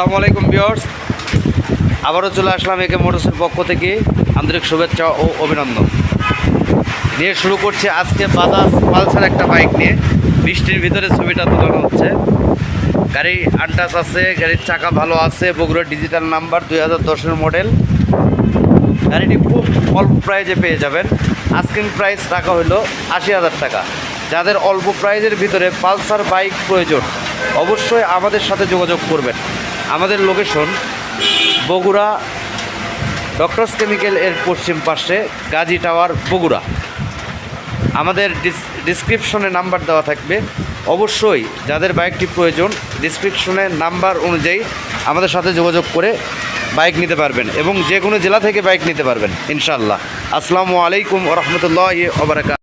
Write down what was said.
আসসালামু আলাইকুম বিয়ার্স আবারও চলে আসলাম একে মোটরসের পক্ষ থেকে। আন্তরিক শুভেচ্ছা ও অভিনন্দন। নিয়ে শুরু করছি আজকে বাজাজ পালসার একটা বাইক নিয়ে। বৃষ্টির ভিতরে ছবিটা তোলানো হচ্ছে। গাড়ি আনটাস আছে, গাড়ির চাকা ভালো আছে বগুড়ার ডিজিটাল নাম্বার দুই হাজার দশের মডেল। গাড়িটি খুব অল্প প্রাইজে পেয়ে যাবেন। আস্কিং প্রাইস রাখা হলো আশি হাজার টাকা। যাদের অল্প প্রাইজের ভিতরে পালসার বাইক প্রয়োজন, অবশ্যই আমাদের সাথে যোগাযোগ করবেন। আমাদের লোকেশন বগুড়া ডক্টরস কেমিক্যাল এর পশ্চিম পাশে গাজী টাওয়ার বগুড়া। আমাদের ডিসক্রিপশনে নাম্বার দেওয়া থাকবে। অবশ্যই যাদের বাইকটি প্রয়োজন ডিসক্রিপশনে নাম্বার অনুযায়ী আমাদের সাথে যোগাযোগ করে বাইক নিতে পারবেন এবং যে কোনো জেলা থেকে বাইক নিতে পারবেন ইনশাল্লাহ আসসালামু আলাইকুম রহমতুল্লাহ ওবরাকাত